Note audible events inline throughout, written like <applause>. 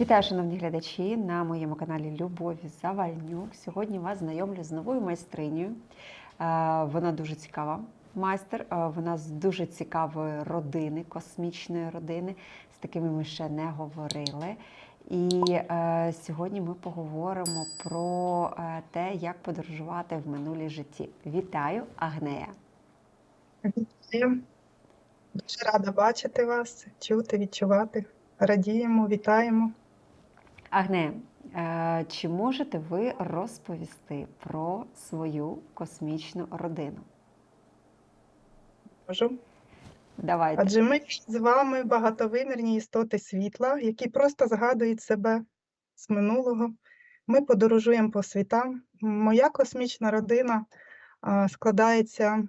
Вітаю, шановні глядачі, на моєму каналі Любові Завальнюк. Сьогодні вас знайомлю з новою майстринею. Е, Вона дуже цікава майстер. е, Вона з дуже цікавої родини, космічної родини. З такими ми ще не говорили. І е, сьогодні ми поговоримо про е, те, як подорожувати в минулі житті. Вітаю, Агнея. Вітаю. Дуже рада бачити вас, чути, відчувати. Радіємо, вітаємо. Агнея, е, чи можете ви розповісти про свою космічну родину? Можу. Давайте. Адже ми з вами багатовимірні істоти світла, які просто згадують себе з минулого. Ми подорожуємо по світам. Моя космічна родина складається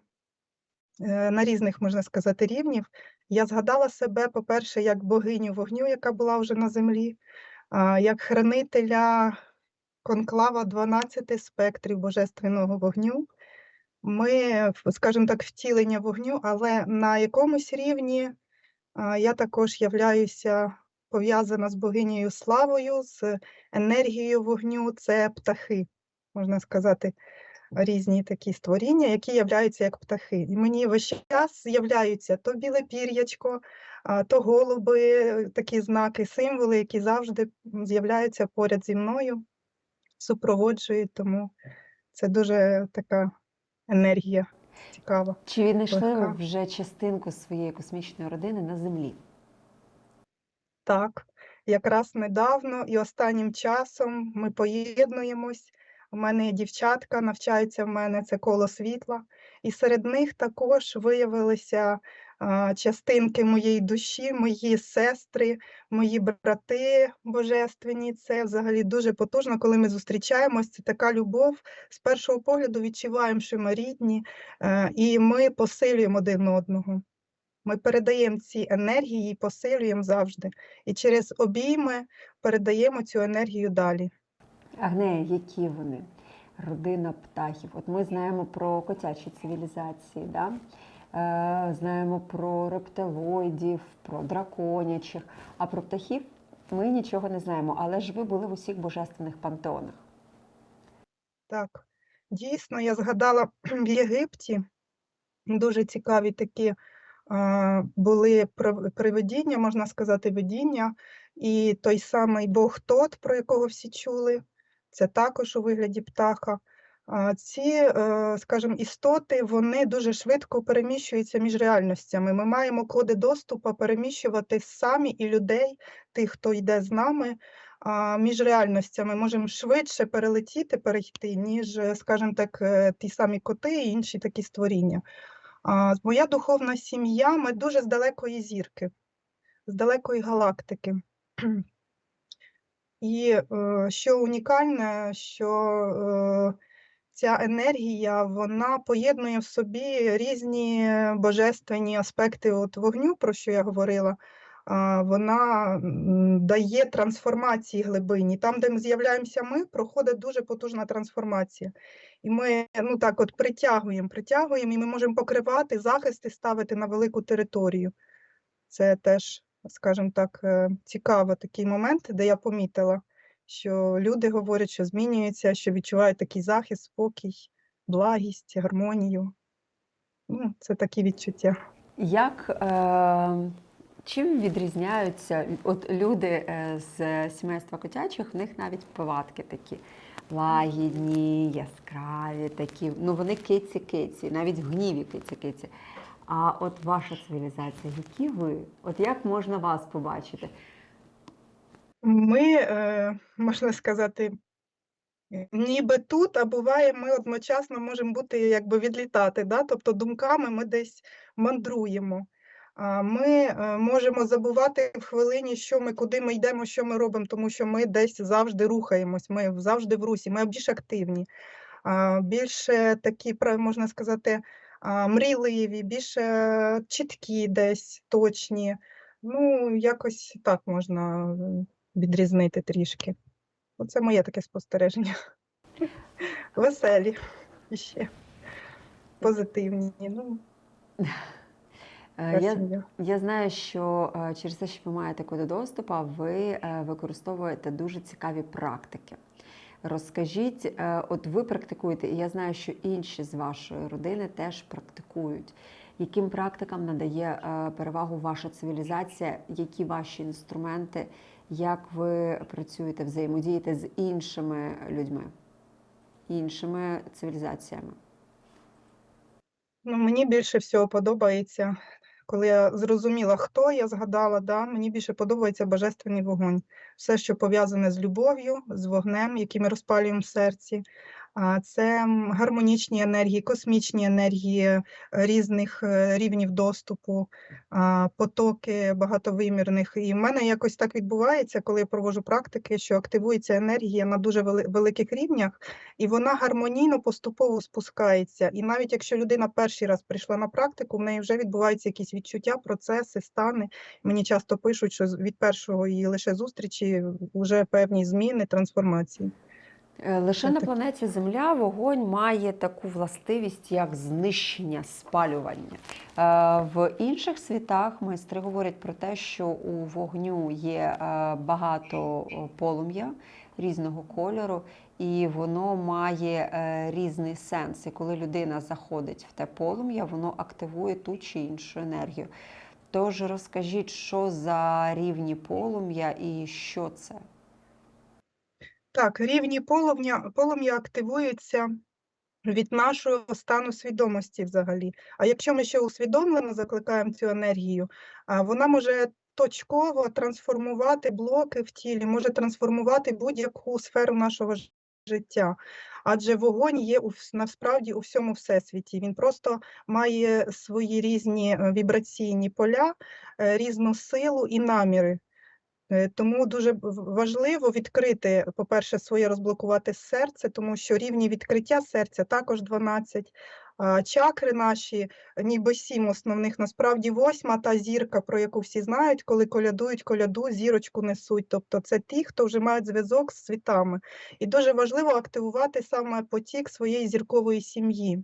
е, на різних, можна сказати, рівнів. Я згадала себе, по-перше, як богиню вогню, яка була вже на землі, як хранителя конклава 12 спектрів божественного вогню. Ми, скажімо так, втілення вогню, але на якомусь рівні я також являюся пов'язана з богинею славою, з енергією вогню. Це птахи, можна сказати, різні такі створіння, які являються як птахи. І мені весь час з'являються то біле пір'ячко, то голуби, такі знаки, символи, які завжди з'являються поряд зі мною, супроводжують, тому це дуже така енергія цікава. Чи віднайшли ви вже частинку своєї космічної родини на землі? Так, якраз недавно і останнім часом ми поєднуємось. У мене є дівчатка, навчаються в мене це коло світла, і серед них також виявилися частинки моєї душі, мої сестри, мої брати божественні. Це взагалі дуже потужно, коли ми зустрічаємось. Це така любов. З першого погляду відчуваємо, що ми рідні, е, і ми посилюємо один одного. Ми передаємо ці енергії і посилюємо завжди. І через обійми передаємо цю енергію далі. Агнея, які вони? Родина птахів. От ми знаємо про котячі цивілізації, да? Е, знаємо про рептилоїдів, про драконячих, а про птахів ми нічого не знаємо. Але ж ви були в усіх божественних пантеонах. Так, дійсно, я згадала в Єгипті дуже цікаві такі були прив- привидіння, можна сказати, видіння. І той самий Бог Тот, про якого всі чули, це також у вигляді птаха. Ці, е, скажімо, істоти вони дуже швидко переміщуються між реальностями. Ми маємо коди доступу переміщувати самі і людей, тих, хто йде з нами, між реальностями. Можемо швидше перелетіти, перейти, ніж, е, скажімо так, е, ті самі коти і інші такі створіння. Моя духовна сім'я, ми дуже з далекої зірки, з далекої галактики. І що унікальне, що ця енергія вона поєднує в собі різні божественні аспекти от вогню, про що я говорила. Вона дає трансформації глибині. Там, де ми з'являємося ми, проходить дуже потужна трансформація. І ми ну так от притягуємо, притягуємо, і ми можемо покривати захисти, ставити на велику територію. Це теж, скажімо так, е, цікавий такий момент, де я помітила, що люди говорять, що змінюються, що відчувають такий захист, спокій, благість, гармонію. Ну, це такі відчуття. Як е, чим відрізняються от люди е, з сімейства котячих? В них навіть повадки такі лагідні, яскраві, такі. Ну вони киці-киці, навіть в гніві киці-киці. А от ваша цивілізація, які ви? От як можна вас побачити? Ми, е, можна сказати, е, ніби тут, а буває, ми одночасно можемо бути якби відлітати. Да? Тобто думками ми десь мандруємо. Ми е, можемо забувати в хвилині, що ми, куди ми йдемо, що ми робимо, тому що ми десь завжди рухаємось, ми завжди в русі, ми більш активні, більше такі, можна сказати, мрійливі, більше чіткі десь, точні. Ну, якось так можна відрізнити трішки. Оце моє таке спостереження. <laughs> Веселі і ще позитивні. Ну, Е, Я, я знаю, що е, через те, що ви маєте куди доступу, ви е, використовуєте дуже цікаві практики. Розкажіть, от ви практикуєте, і я знаю, що інші з вашої родини теж практикують. Яким практикам надає перевагу ваша цивілізація? Які ваші інструменти? Як ви працюєте, взаємодієте з іншими людьми, іншими цивілізаціями? Ну, мені більше всього подобається, коли я зрозуміла, хто я згадала, да, мені більше подобається божественний вогонь. Все, що пов'язане з любов'ю, з вогнем, який ми розпалюємо в серці. Це гармонічні енергії, космічні енергії е, різних е, рівнів доступу, потоки багатовимірних. І в мене якось так відбувається, коли я проводжу практики, що активується енергія на дуже великих рівнях, і вона гармонійно поступово спускається. І навіть якщо людина перший раз прийшла на практику, в неї вже відбуваються якісь відчуття, процеси, стани. Мені часто пишуть, що від першого лише зустрічі вже певні зміни, трансформації. Е, Лише на планеті Земля вогонь має таку властивість, як знищення, спалювання. Е, В інших світах майстри говорять про те, що у вогню є е, багато полум'я різного кольору, і воно має різний сенс. І коли людина заходить в те полум'я, воно активує ту чи іншу енергію. Тож розкажіть, що за рівні полум'я і що це? Так, рівні полум'я, полум'я активуються від нашого стану свідомості взагалі. А якщо ми ще усвідомлено закликаємо цю енергію, вона може точково трансформувати блоки в тілі, може трансформувати будь-яку сферу нашого життя. Адже вогонь є у, насправді у всьому всесвіті. Він просто має свої різні е, вібраційні поля, е, різну силу і наміри. Е, Тому дуже важливо відкрити, по-перше, своє розблокувати серце, тому що рівні відкриття серця також 12. Чакри наші, ніби сім основних, насправді восьма та зірка, про яку всі знають, коли колядують коляду, зірочку несуть. Тобто це ті, хто вже мають зв'язок з світами. І дуже важливо активувати саме потік своєї зіркової сім'ї.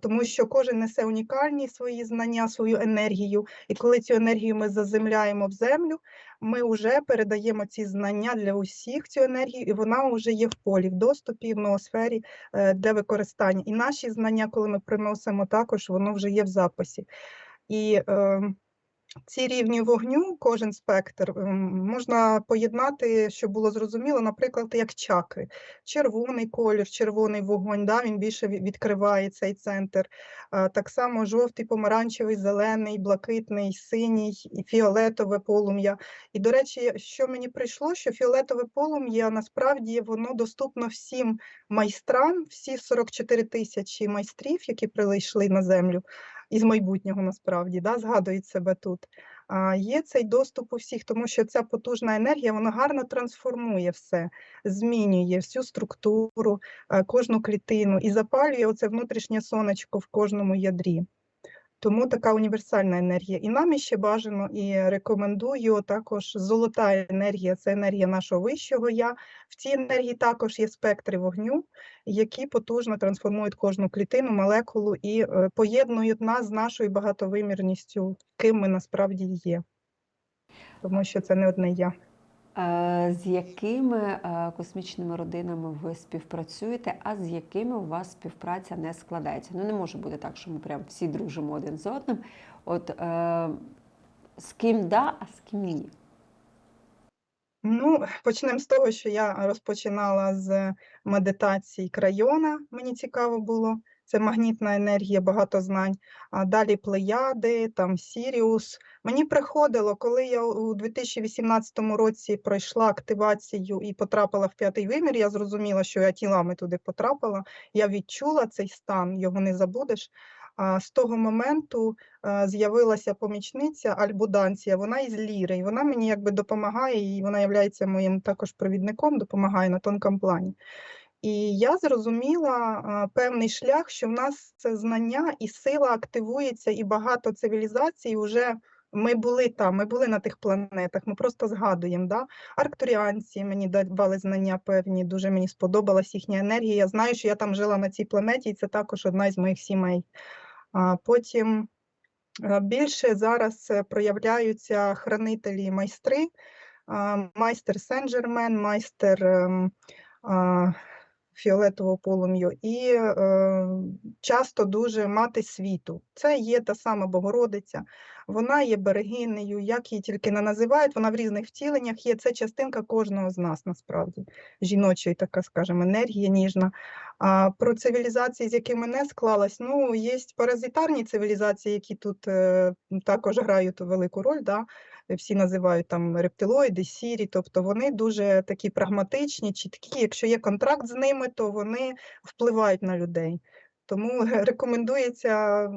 Тому що кожен несе унікальні свої знання, свою енергію, і коли цю енергію ми заземляємо в землю, ми вже передаємо ці знання для усіх цю енергію, і вона вже є в полі, в доступі, в ноосфері е, для використання. І наші знання, коли ми приносимо, також воно вже є в записі. І е, ці рівні вогню, кожен спектр, ем, можна поєднати, щоб було зрозуміло, наприклад, як чакри. Червоний колір, червоний вогонь, да, він більше відкриває цей центр. Так само жовтий, помаранчевий, зелений, блакитний, синій і фіолетове полум'я. І, до речі, що мені прийшло, що фіолетове полум'я насправді воно доступно всім майстрам, всі 44 тисячі майстрів, які прийшли на землю із майбутнього насправді, да, згадують себе тут. А, є цей доступ у всіх, тому що ця потужна енергія вона гарно трансформує все, змінює всю структуру, е, кожну клітину і запалює оце внутрішнє сонечко в кожному ядрі. Тому така універсальна енергія. І нам іще бажано і рекомендую також золота енергія це енергія нашого вищого я. В цій енергії також є спектри вогню, які потужно трансформують кожну клітину, молекулу і е, поєднують нас з нашою багатовимірністю, ким ми насправді є. Тому що це не одне я. Е, З якими е, космічними родинами ви співпрацюєте, а з якими у вас співпраця не складається? Ну не може бути так, що ми прям всі дружимо один з одним. От е, з ким да, а з ким ні. Ну, почнемо з того, що я розпочинала з медитацій крайона. Мені цікаво було. Це магнітна енергія, багато знань. А далі плеяди, там Сіріус. Мені приходило, коли я у 2018 році пройшла активацію і потрапила в п'ятий вимір, я зрозуміла, що я тілами туди потрапила. Я відчула цей стан, його не забудеш. А з того моменту е, з'явилася помічниця Альбуданція, вона із ліри, і вона мені якби допомагає, і вона є моїм також провідником, допомагає на тонкому плані. І я зрозуміла певний шлях, що в нас це знання і сила активується, і багато цивілізацій вже ми були там, ми були на тих планетах, ми просто згадуємо. Да? Арктуріанці мені давали знання певні, дуже мені сподобалась їхня енергія. Я знаю, що я там жила на цій планеті, і це також одна із моїх сімей. А потім Більше зараз е, проявляються хранителі майстри, майстер Сен-Жермен, майстер ем, фіолетового полум'ю і е, часто дуже мати світу. Це є та сама Богородиця, вона є берегинею, як її тільки не називають, вона в різних втіленнях є. Це частинка кожного з нас насправді, жіночої, така, скажімо, енергія ніжна. А про цивілізації, з якими не склалась, ну, є паразитарні цивілізації, які тут е, також грають велику роль. Да? Всі називають там рептилоїди, сірі, тобто вони дуже такі прагматичні, чіткі. Якщо є контракт з ними, то вони впливають на людей. Тому <laughs> рекомендується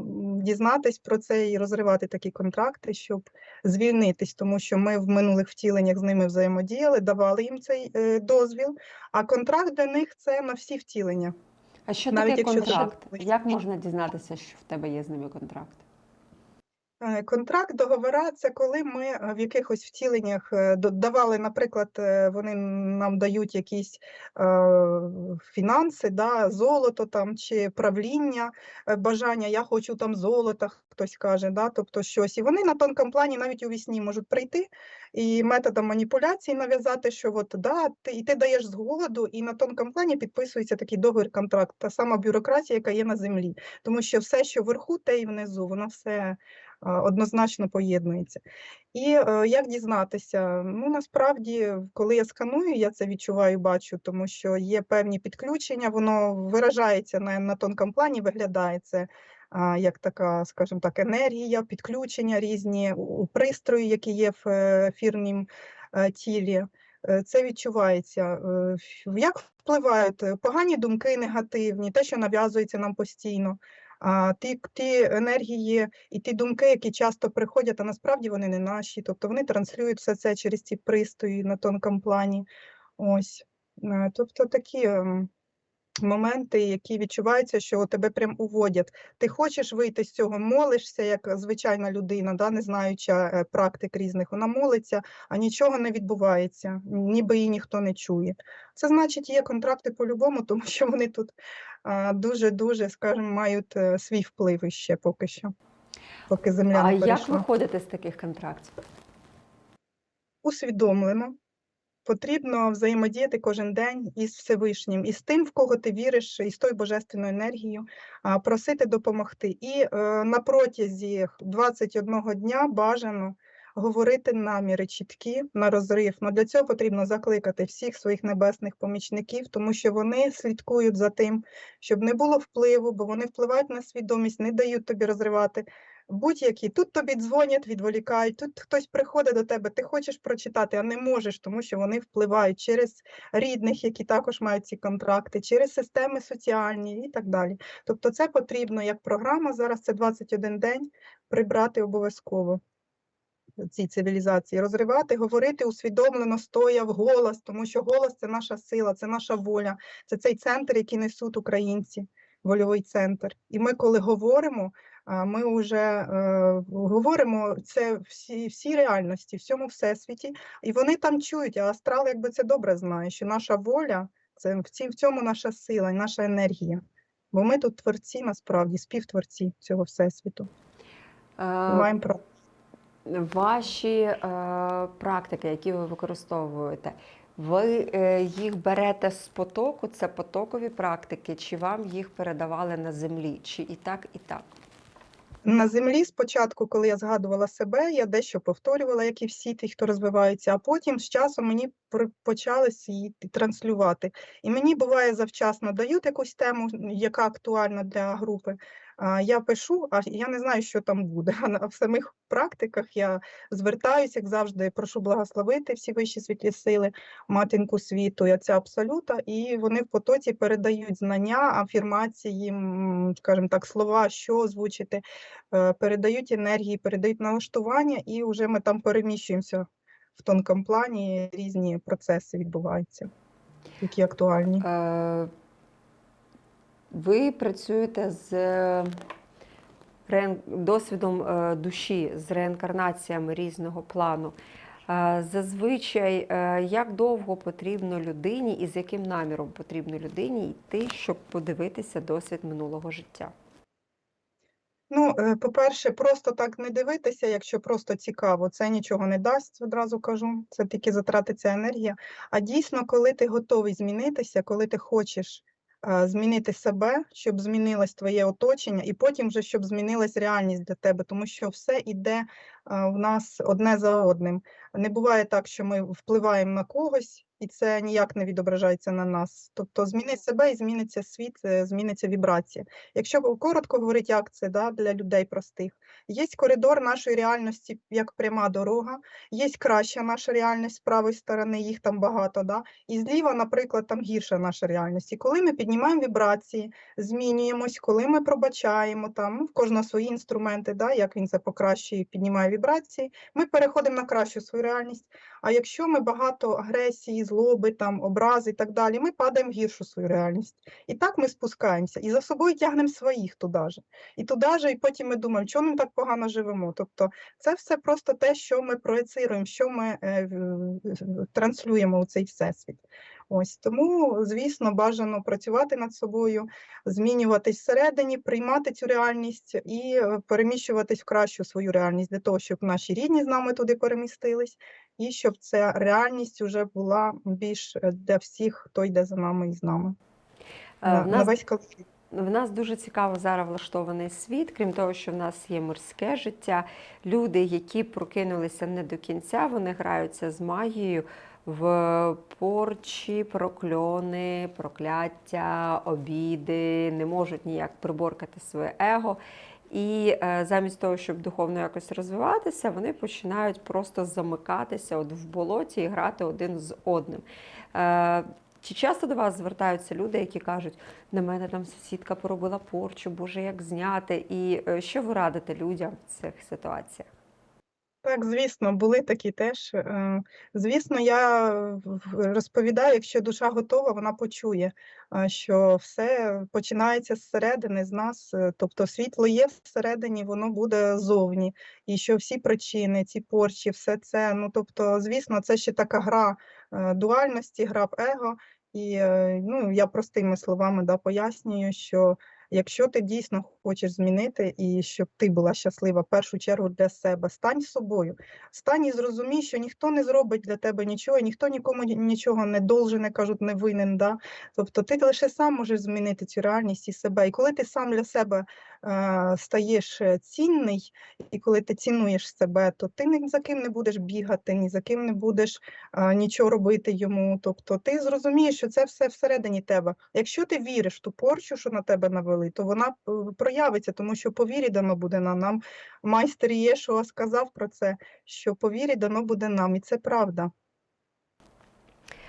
дізнатись про це і розривати такі контракти, щоб звільнитись, тому що ми в минулих втіленнях з ними взаємодіяли, давали їм цей е, дозвіл. А контракт для них це на всі втілення. А що Навіть таке якщо контракт? Як можна дізнатися, що в тебе є з ними контракт? Е, Контракт, договора це коли ми е, в якихось втіленнях е, давали, наприклад, вони нам дають якісь фінанси, да, золото там чи правління, бажання, я хочу там золота, хтось каже, да, тобто щось. І вони на тонкому плані навіть у вісні можуть прийти і методом маніпуляції нав'язати, що от да, ти, і ти даєш згоду, і на тонкому плані підписується такий договір контракт, та сама бюрократія, яка є на землі. Тому що все, що вверху, те і внизу, воно все однозначно поєднується. І е, як дізнатися? Ну насправді, коли я сканую, я це відчуваю, бачу, тому що є певні підключення, воно виражається на, на тонкому плані, виглядає це як така, скажімо так, енергія, підключення різні пристрої, які є в е, ефірнім е, тілі. Це відчувається. Як впливають погані думки, негативні, те, що нав'язується нам постійно. Ті, ті енергії і ті думки, які часто приходять, а насправді вони не наші. Тобто вони транслюють все це через ці пристрої на тонкому плані. Ось. Е, Тобто такі ем, моменти, які відчуваються, що тебе прям уводять. Ти хочеш вийти з цього, молишся, як звичайна людина, да, не знаюча е, практик різних, вона молиться, а нічого не відбувається, ніби її ніхто не чує. Це значить, є контракти по-любому, <laughs> тому що вони тут дуже-дуже, скажімо, мають е, свій вплив іще поки що, поки земля А не як виходити з таких контрактів? Усвідомлено. Потрібно взаємодіяти кожен день із Всевишнім, із тим, в кого ти віриш, із тою божественною енергією, просити допомогти. І е, на протязі 21 дня бажано говорити наміри чіткі на розрив. Но для цього потрібно закликати всіх своїх небесних помічників, тому що вони слідкують за тим, щоб не було впливу, бо вони впливають на свідомість, не дають тобі розривати. Будь-які тут тобі дзвонять, відволікають. Тут хтось приходить до тебе, ти хочеш прочитати, а не можеш, тому що вони впливають через рідних, які також мають ці контракти, через системи соціальні і так далі. Тобто, це потрібно як програма. Зараз це 21 день прибрати обов'язково цій цивілізації, розривати, говорити усвідомлено, стоя в голос, тому що голос це наша сила, це наша воля, це цей центр, який несуть українці, вольовий центр. І ми, коли говоримо, ми вже е, говоримо це всі, всі реальності, всьому всесвіті, і вони там чують, а астрал якби це добре знає, що наша воля це в, цьому наша сила і наша енергія. Бо ми тут творці, насправді, співтворці цього всесвіту. Е, маємо право. Ваші е, практики, які ви використовуєте, ви е, їх берете з потоку, це потокові практики, чи вам їх передавали на землі, чи і так, і так? На землі спочатку, коли я згадувала себе, я дещо повторювала, як і всі ті, хто розвиваються, а потім з часом мені почалось її транслювати. І мені буває завчасно дають якусь тему, яка актуальна для групи. Я пишу, а я не знаю, що там буде. <laughs> А в самих практиках я звертаюся, як завжди, прошу благословити всі вищі світлі сили, матінку світу, і отця абсолюта, і вони в потоці передають знання, афірмації, скажімо так, слова, що озвучити е, передають енергії, передають налаштування, і вже ми там переміщуємося в тонкому плані, різні процеси відбуваються, які актуальні. Ви працюєте з досвідом е, душі, з реінкарнаціями різного плану. Е, Зазвичай, е, як довго потрібно людині і з яким наміром потрібно людині йти, щоб подивитися досвід минулого життя? Ну, по-перше, просто так не дивитися, якщо просто цікаво, це нічого не дасть, одразу кажу, це тільки затратиться енергія. А дійсно, коли ти готовий змінитися, коли ти хочеш змінити себе, щоб змінилось твоє оточення, і потім вже щоб змінилась реальність для тебе, тому що все іде е, в нас одне за одним. Не буває так, що ми впливаємо на когось, і це ніяк не відображається на нас. Тобто зміни себе і зміниться світ, е, зміниться вібрація. Якщо коротко говорити, як це да, для людей простих, є коридор нашої реальності як пряма дорога, є краща наша реальність з правої сторони, їх там багато, да, і зліва, наприклад, там гірша наша реальність. І коли ми піднімаємо вібрації, змінюємось, коли ми пробачаємо, там ну, в кожного свої інструменти, да, як він це покращує, піднімає вібрації, ми переходимо на кращу свою реальність. А якщо ми багато агресії, злоби, там, образи і так далі, ми падаємо в гіршу свою реальність. І так ми спускаємося, і за собою тягнемо своїх туди же. І туди же, і потім ми думаємо, чому ми так погано живемо. Тобто це все просто те, що ми проєцируємо, що ми е, в- транслюємо у цей всесвіт. Ось тому, звісно, бажано працювати над собою, змінюватись всередині, приймати цю реальність і е, переміщуватись в кращу свою реальність для того, щоб наші рідні з нами туди перемістились, і щоб ця реальність вже була більш е, для всіх, хто йде за нами і з нами. Е, на, в на весь колектив. В нас дуже цікаво зараз влаштований світ, крім того, що в нас є морське життя. Люди, які прокинулися не до кінця, вони граються з магією в порчі, прокльони, прокляття, обіди, не можуть ніяк приборкати своє его. І е, замість того, щоб духовно якось розвиватися, вони починають просто замикатися от в болоті і грати один з одним. Е, чи часто до вас звертаються люди, які кажуть, на мене там сусідка поробила порчу, боже, як зняти? І е, що ви радите людям в цих ситуаціях? Так, звісно, були такі теж. Е, Звісно, я розповідаю, якщо душа готова, вона почує, е, що все починається зсередини, з нас. е, Тобто світло є всередині, воно буде зовні. І що всі причини, ці порчі, все це. Ну, тобто, звісно, це ще така гра дуальності, гра в его. І ну, я простими словами да, пояснюю, що Якщо ти дійсно хочеш змінити і щоб ти була щаслива в першу чергу для себе, стань собою, стань і зрозумій, що ніхто не зробить для тебе нічого, ніхто нікому нічого не должен, кажуть, не винен. Да? Тобто ти лише сам можеш змінити цю реальність і себе. І коли ти сам для себе е, стаєш е, цінний, і коли ти цінуєш себе, то ти ні за ким не будеш бігати, ні за ким не будеш е, нічого робити йому. Тобто ти зрозумієш, що це все всередині тебе. Якщо ти віриш в ту порчу, що на тебе навели, то вона е, проявиться, тому що по вірі дано буде нам. Нам майстер Єшуа сказав про це, що по вірі дано буде нам, і це правда.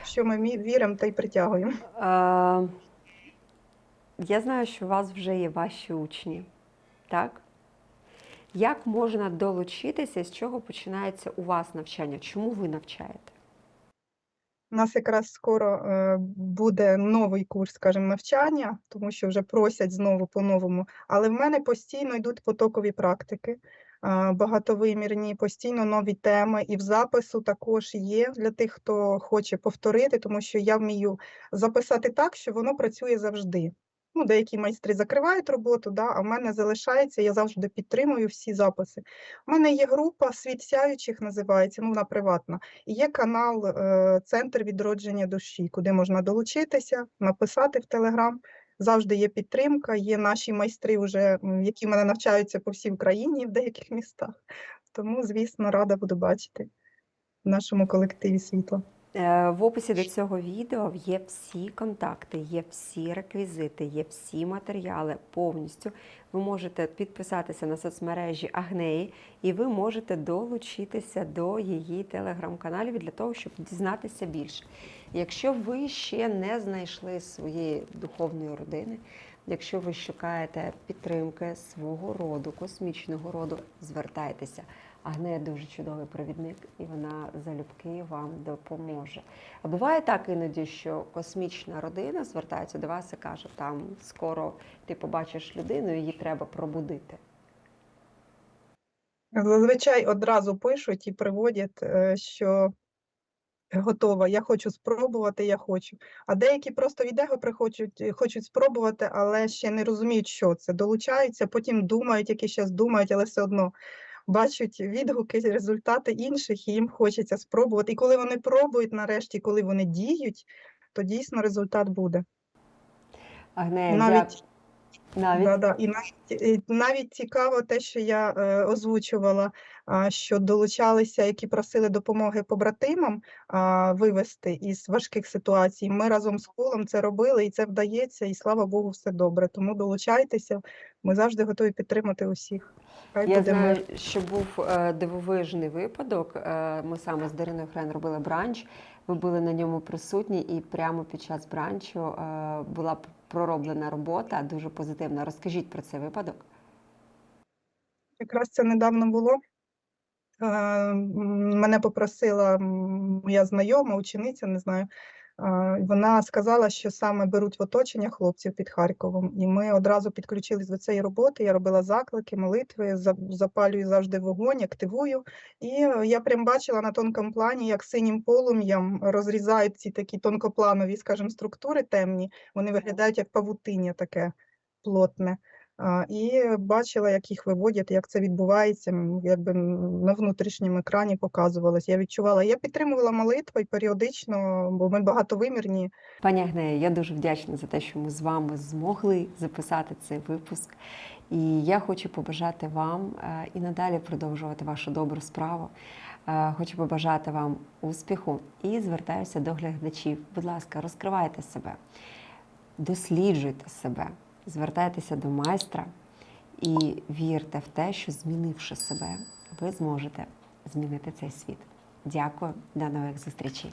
Що ми віримо та й притягуємо. Я знаю, що у вас вже є ваші учні, так? Як можна долучитися, з чого починається у вас навчання? Чому ви навчаєте? У нас якраз скоро е, буде новий курс, скажімо, навчання, тому що вже просять знову по-новому. Але в мене постійно йдуть потокові практики, е, багатовимірні, постійно нові теми. І в запису також є для тих, хто хоче повторити, тому що я вмію записати так, що воно працює завжди. Ну, деякі майстри закривають роботу, да, а в мене залишається, я завжди підтримую всі записи. У мене є група Світ сяючих називається, ну вона приватна. І є канал е, Центр відродження душі, куди можна долучитися, написати в Телеграм. Завжди є підтримка, є наші майстри, вже, які в мене навчаються по всій Україні в деяких містах. Тому, звісно, рада буду бачити в нашому колективі світла. Е, В описі до цього відео є всі контакти, є всі реквізити, є всі матеріали повністю. Ви можете підписатися на соцмережі Агнеї, і ви можете долучитися до її телеграм-каналів для того, щоб дізнатися більше. Якщо ви ще не знайшли своєї духовної родини, якщо ви шукаєте підтримки свого роду, космічного роду, звертайтеся. Агнея дуже чудовий провідник, і вона залюбки вам допоможе. А буває так іноді, що космічна родина звертається до вас і каже, там скоро ти побачиш людину, її треба пробудити. Зазвичай одразу пишуть і приводять, е, що готова, я хочу спробувати, я хочу. А деякі просто від его приходять, е, хочуть спробувати, але ще не розуміють, що це. Долучаються, потім думають, які зараз думають, але все одно бачать відгуки, результати інших, і їм хочеться спробувати. І коли вони пробують нарешті, коли вони діють, то дійсно результат буде. Агнея, Навіть- навіть Да, да. І навіть, і навіть цікаво те, що я е, озвучувала, а, що долучалися, які просили допомоги побратимам а, вивести із важких ситуацій. Ми разом з колом це робили, і це вдається, і слава Богу, все добре. Тому долучайтеся. Ми завжди готові підтримати усіх. Хай Я знаю, мир. що був е, дивовижний випадок. Е, Ми саме з Дариною Хрен робили бранч. Ви були на ньому присутні, і прямо під час бранчу е, була пророблена робота, дуже позитивна. Розкажіть про цей випадок. Якраз це недавно було. Е, Мене попросила моя знайома, учениця, не знаю. Е, Вона сказала, що саме беруть в оточення хлопців під Харковом. І ми одразу підключились до цієї роботи. Я робила заклики, молитви, запалюю завжди вогонь, активую. І е, я прям бачила на тонкому плані, як синім полум'ям розрізають ці такі тонкопланові, скажімо, структури темні. Вони виглядають як павутиння таке плотне. І бачила, як їх виводять, як це відбувається, якби на внутрішньому екрані показувалось. Я відчувала. Я підтримувала молитви і періодично, бо ми багатовимірні. Пані Агнея, я дуже вдячна за те, що ми з вами змогли записати цей випуск. І я хочу побажати вам е, і надалі продовжувати вашу добру справу. Е, Хочу побажати вам успіху і звертаюся до глядачів. Будь ласка, розкривайте себе, досліджуйте себе, звертайтеся до майстра і вірте в те, що змінивши себе, ви зможете змінити цей світ. Дякую, до нових зустрічей.